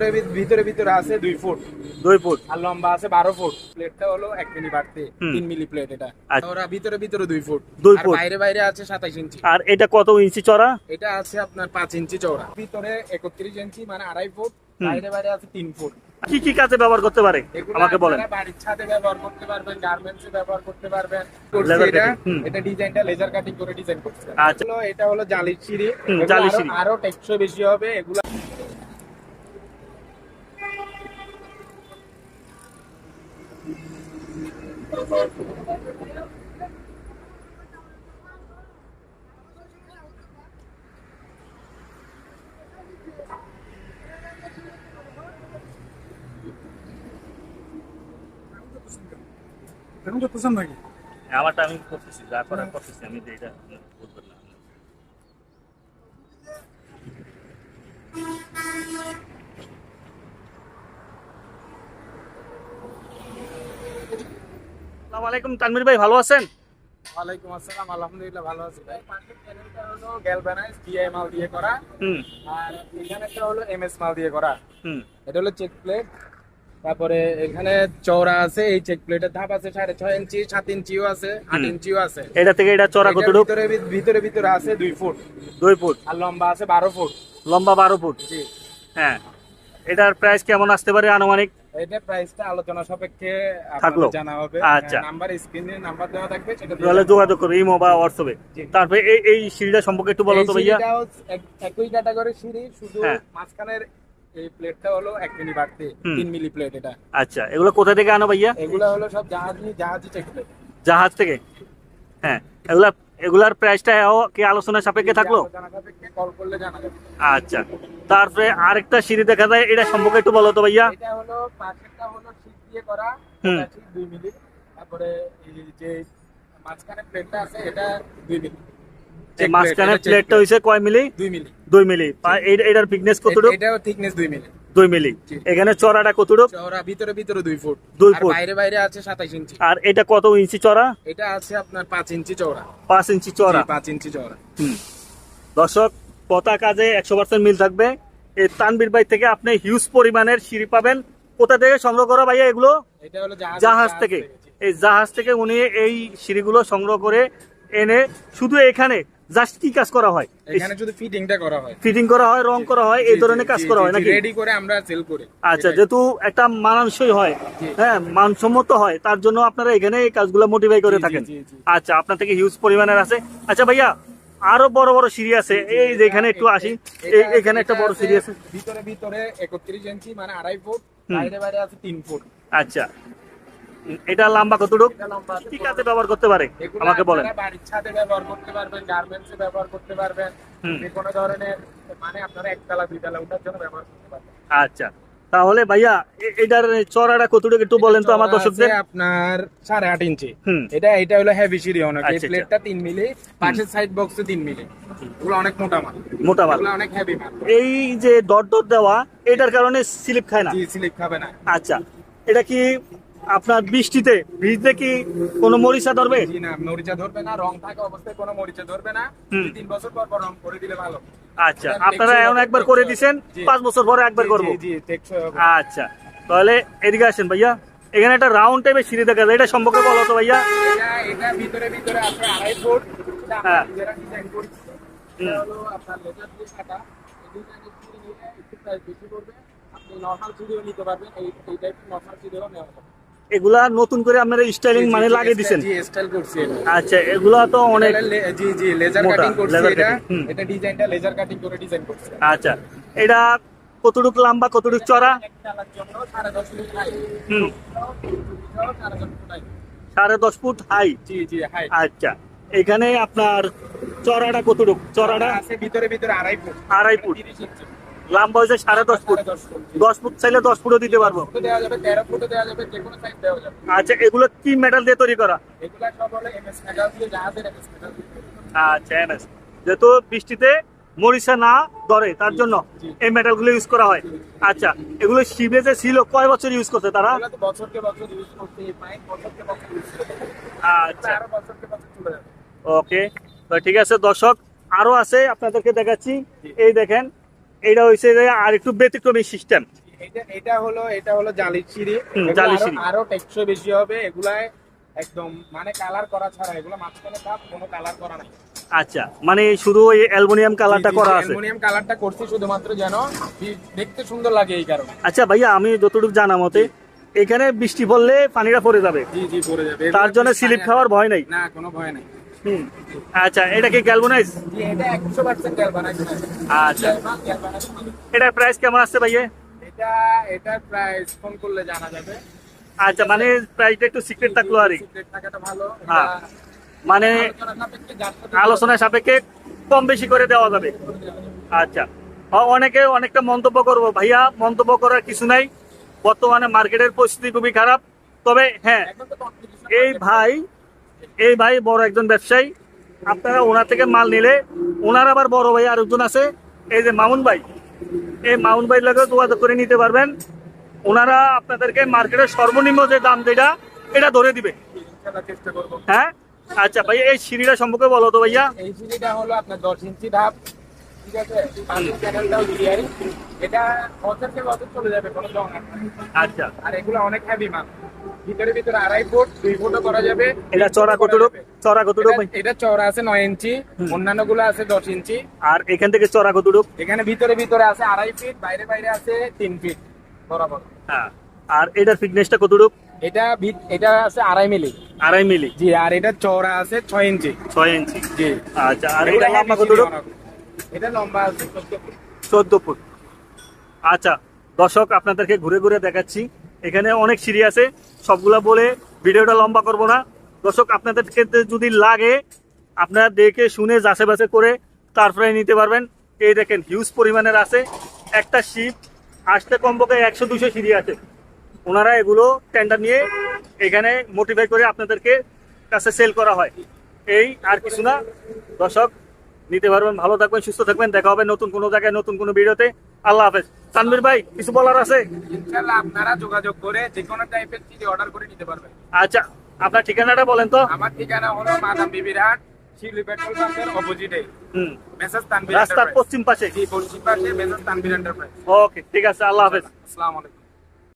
ভিতরে- ভিতরে আছে দুই ফুট। দুই ফুট। আর লম্বা আছে বারো ফুট। প্লেটটা হলো এক মিলি বাড়তে তিন মিলি প্লেট এটা। আচ্ছা। ওরা ভিতরে ভিতরে দুই ফুট। দুই ফুট। বাইরে বাইরে আছে সাতাইশ ইঞ্চি। আর এটা কত ইঞ্চি চড়া এটা আছে আপনার পাঁচ ইঞ্চি চওড়া। ভিতরে একত্রিশ ইঞ্চি মানে আড়াই ফুট। বাইরে বাইরে আছে তিন ফুট। কি কি কাজে ব্যবহার করতে পারে? আমাকে বলেন। বাড়ির ছাদে ব্যবহার করতে পারবেন গার্মেন্টস ব্যবহার করতে পারবেন। এটা এটা ডিজাইনটা লেজার কাটিং করে ডিজাইন করছে আচ্ছা। এটা হলো জালির সিঁড়ি। আরো- সিঁড়ি। আরও টেকসই বেশি হবে। এগুলো এখন করতেছেন নাকি? আমারটা আমি করতেছি যা করার করতেছি আমি তো এটা বুঝবেন না। আসসালামু আলাইকুম তানভীর ভাই ভালো আছেন? ওয়ালাইকুম আসসালাম আলহামদুলিল্লাহ ভালো আছি ভাই। পাশের প্যানেলটা হলো গ্যালভানাইজ ডিআই মাল দিয়ে করা হুম। আর এখানেটা হলো এমএস মাল দিয়ে করা। হুম। এটা হলো চেক প্লেট তারপরে এখানে চওড়া আছে এই চেক প্লেটের ধাপ আছে সাড়ে ছয় ইঞ্চি সাত ইঞ্চিও আছে আট ইঞ্চিও আছে। এটা থেকে এটা চড়া এটার কতটুকু? ভিতরে ভিতরে ভিতরে আছে দুই ফুট। দুই ফুট। আর লম্বা আছে বারো ফুট। লম্বা বারো ফুট? জি। হ্যাঁ। এটার প্রাইস কেমন আসতে পারে আনুমানিক? এটা প্রাইসটা আলোচনা সাপেক্ষে থাকল? জানা হবে। আচ্ছা। নাম্বার স্ক্রিনে নাম্বার দেওয়া থাকবে সেটা তাহলে যোগাযোগ করো ইমো বা হোয়াটসঅ্যাপে। তারপরে এই এই সিঁড়িটা সম্পর্কে একটু বলো তো ভাইয়া। এক- একই ক্যাটাগরি সিঁড়ি শুধু হ্যাঁ। মাঝখানের এই প্লেটটা হলো এক মিলি বাড়তে তিন মিলি প্লেট এটা। আচ্ছা এগুলো কোথা থেকে আনো ভাইয়া? এগুলা হলো সব জাহাজি জাহাজি চেক প্লেট জাহাজ থেকে? হ্যাঁ এগুলা এগুলার প্রাইসটা কি আলোচনা সাপেক্ষে থাকল? কল করলে জানা যাবে। আচ্ছা তারপরে আরেকটা সিঁড়ি দেখা যায় এটা সম্পর্কে একটু বলো তো ভাইয়া। এটা হলো পাশেরটা হলো দিয়ে করা হুম। এটা দুই মিলি। তারপরে এই যে মাঝখানে প্লেটটা আছে এটা দুই মিলি। মাঝখানে প্লেটটা হইছে কয় মিলি? দুই মিলি। দুই মিলি। এটার থিকনেস কতটুকু? এটাও থিকনেস দুই মিলি। দুই মিলি। এখানে চড়াটা কতটুকু? চওড়া ভিতরে ভিতরে দুই ফুট। দুই আর ফুট। বাইরে বাইরে আছে সাতাইশ ইঞ্চি। আর এটা কত ইঞ্চি চড়া? এটা আছে আপনার পাঁচ ইঞ্চি চওড়া পাঁচ ইঞ্চি চড়া। পাঁচ ইঞ্চি হুম। দর্শক পতা কাজে একশো পার্সেন্ট মিল থাকবে। এই তানবীর ভাই থেকে আপনি হিউজ পরিমাণের সিঁড়ি পাবেন। কোথা থেকে সংগ্রহ করা ভাইয়া এগুলো? এটা হলো জাহাজ জাহাজ থেকে। এই জাহাজ থেকে উনি এই সিঁড়িগুলো সংগ্রহ করে এনে শুধু এখানে জাস্ট কি কাজ করা হয়? এখানে শুধু ফিটিংটা করা হয়। ফিটিং করা হয় রং করা হয় এই ধরনের কাজ করা হয় নাকি? রেডি করে আমরা সেল করি। আচ্ছা যেহেতু একটা মানানসই হয় হ্যাঁ মানসম্মত হয় তার জন্য আপনারা এখানে এই কাজগুলো মোটিফাই করে থাকেন। আচ্ছা আপনার থেকে হিউজ পরিমাণের আছে। আচ্ছা ভাইয়া আরও বড় বড় সিঁড়ি আছে। এই যে এখানে একটু আসি। এখানে একটা বড় সিঁড়ি আছে। ভিতরে ভিতরে একত্রিশ ইঞ্চি মানে আড়াই ফুট বাইরে বাইরে আছে তিন ফুট। আচ্ছা। এটা লম্বা কতটুকু? কি কাজে ব্যবহার করতে পারে? আমাকে বলেন। বাড়ির ছাদে ব্যবহার করতে পারবেন গার্মেন্টস ব্যবহার করতে পারবেন। যে কোনো ধরনের মানে আপনারা একতলা দুইতলা ওঠার জন্য ব্যবহার করতে পারবেন। আচ্ছা। তাহলে ভাইয়া এটার চড়াটা কতটুকু একটু বলেন তো আমার দর্শকদের। আপনার সাড়ে আট ইঞ্চি। এটা এটা হলো হেভি সিঁড়ি অনেক। এই আচ্ছা, আচ্ছা। প্লেটটা তিন মিলি পাশের সাইড বক্সে তিন মিলি। ওগুলো অনেক মোটা মাল। মোটা মাল। অনেক হেভি মাল। এই যে ডট ডট দেওয়া এটার কারণে স্লিপ খায় না? জি স্লিপ খাবে না। আচ্ছা। এটা কি আপনার বৃষ্টিতে ভিজতে কি কোনো মরিচা ধরবে? না মরিচা ধরবে না রং থাকা অবস্থায় কোনো মরিচা ধরবে না। তিন বছর পর রং করে দিলে ভালো। আচ্ছা আপনারা এখন একবার করে দিছেন পাঁচ বছর পরে একবার করব। আচ্ছা তাহলে এদিকে আসেন ভাইয়া। এখানে একটা রাউন্ড টাইপের সিঁড়ি দেখা যায় এটা সম্পর্কে বলো তো ভাইয়া। এটা এটা ভিতরে ভিতরে আছে আড়াই ফুট। হ্যাঁ। আপনি নর্মাল নিতে পারবেন এই টাইপের নর্মাল নেওয়া যাবে। এগুলা নতুন করে আপনারা স্টাইলিং মানে লাগিয়ে দিছেন? জি স্টাইল করছি আচ্ছা এগুলা তো অনেক জি জি লেজার কাটিং করছি এটা। এটা ডিজাইনটা লেজার কাটিং করে ডিজাইন করছি। আচ্ছা এটা কতটুকু লম্বা কতটুকু চড়া চালার জন্য সাড়ে দশ ফুট হাই হুম। সাড়ে দশ ফুট হাই। জি জি হাই। আচ্ছা এখানে আপনার চড়াটা কতটুকু? চড়াটা আছে ভিতরে ভিতরে আড়াই ফুট। আড়াই ফুট। লম্বা হয়েছে সাড়ে দশ ফুট। দশ ফুট। চাইলে দশ ফুটও দিতে পারব। আচ্ছা এগুলো কি মেটাল দিয়ে তৈরি করা? আচ্ছা এমএস যেহেতু বৃষ্টিতে মরিচা না ধরে তার জন্য। এই মেটালগুলো ইউজ করা হয়। আচ্ছা এগুলো শিবে যে ছিল কয় বছর ইউজ করছে তারা? আচ্ছা। ওকে ঠিক আছে দর্শক আরও আছে আপনাদেরকে দেখাচ্ছি। এই দেখেন এইটা হয়েছে যে আর একটু ব্যতিক্রমী সিস্টেম এটা এটা হলো এটা হলো হুম, এগুলো জালি আরো- আরও টেকসই বেশি হবে। এগুলায় একদম মানে কালার করা ছাড়া এগুলো মাঝখানে তাপ কোনো কালার করা নাই। আচ্ছা মানে শুধু ওই অ্যালুমিনিয়াম কালারটা করা আছে? অ্যালুমিনিয়াম কালারটা করছি শুধুমাত্র যেন দেখতে সুন্দর লাগে এই কারণে। আচ্ছা ভাইয়া আমি যতটুকু জানা মতে এখানে বৃষ্টি পড়লে পানিটা পড়ে যাবে। জি জি পড়ে যাবে। তার জন্য স্লিপ খাওয়ার ভয় নাই। না কোনো ভয় নাই। আচ্ছা এটা কি গ্যালভোনাইজ এটা একশো পার্সেন্ট গ্যালভানাইজ আচ্ছা। এটার প্রাইস কেমন আসছে ভাইয়া? এটা এটা প্রাইস ফোন করলে জানা যাবে। আচ্ছা মানে প্রাইসটা একটু সিক্রেট থাকল আর সিক্রেট থাকাটা ভালো। হ্যাঁ। মানে আলোচনা সাপেক্ষে কম বেশি করে দেওয়া যাবে। আচ্ছা। অনেকে অনেকটা মন্তব্য করব। ভাইয়া মন্তব্য করার কিছু নাই। বর্তমানে মার্কেটের পরিস্থিতি খুবই খারাপ। তবে হ্যাঁ এই ভাই এই ভাই বড় একজন ব্যবসায়ী। আপনারা ওনার থেকে মাল নিলে ওনার আবার বড় ভাই আরেকজন আছে এই যে মামুন ভাই। এই মামুন ভাই লাগে যোগাযোগ করে নিতে পারবেন। ওনারা আপনাদেরকে মার্কেটের সর্বনিম্ন যে দাম যেটা এটা ধরে দিবে। হ্যাঁ? আচ্ছা ভাই এই সিঁড়িটা সম্পর্কে বলো তো ভাইয়া। এই সিঁড়িটা হলো আপনার দশ ইঞ্চি ধাপ। ঠিক আছে? পাশের চ্যানেলটাও ক্লিয়ার এটা বছর থেকে বছর চলে যাবে কোনো জং আচ্ছা। আর এগুলো অনেক হেভি মাল ভিতরে ভিতরে আড়াই ফুট দুই ফুটও করা যাবে। এটা চড়া কতটুক চড়া কতটুক এটা- এটা আছে নয় ইঞ্চি। অন্যান্যগুলো আছে দশ ইঞ্চি। আর এখান থেকে চড়া কতটুক এখানে ভিতরে ভিতরে আছে আড়াই ফিট বাইরে বাইরে আছে তিন ফিট বরাবর। হ্যাঁ। আর এটার ফিটনেসটা কতটুক এটা এটা আছে আড়াই মিলি আড়াই মিলি জি আর এটা চওড়া আছে ছয় ইঞ্চি। ছয় ইঞ্চি। জি। আচ্ছা আর এটা লম্বা কতটুক। এটা লম্বা আছে, চোদ্দ ফুট। আচ্ছা দর্শক, আপনাদেরকে ঘুরে ঘুরে দেখাচ্ছি। এখানে অনেক সিঁড়ি আছে, সবগুলা বলে ভিডিওটা লম্বা করব না। দর্শক আপনাদের ক্ষেত্রে যদি লাগে আপনারা দেখে শুনে যাচাই বাছাই করে তারপরে নিতে পারবেন। এই দেখেন হিউজ পরিমাণের আছে। একটা শিপ আসতে কমপক্ষে একশো দুশো সিঁড়ি আছে। ওনারা এগুলো টেন্ডার নিয়ে এখানে মোটিফাই করে আপনাদেরকে কাছে সেল করা হয়। এই আর কিছু না। দর্শক নিতে পারবেন ভালো থাকবেন সুস্থ থাকবেন। দেখা হবে নতুন কোনো জায়গায় নতুন কোনো ভিডিওতে। আল্লাহ হাফেজ। তানভীর ভাই কিছু বলার আছে? আপনারা যোগাযোগ করে যে কোনো টাইপের চিঠি অর্ডার করে নিতে পারবেন। আচ্ছা আপনার ঠিকানাটা বলেন তো। আমার ঠিকানা হলো মাদাম বিবির হাট পেট্রোল পাম্পের অপোজিটে হুম। মেসেজ তানবির রাস্তার পশ্চিম পাশে। জি পশ্চিম পাশে মেসেজ তানবির এন্টারপ্রাইজ ওকে ঠিক আছে আল্লাহ হাফেজ। আসসালামু আলাইকুম।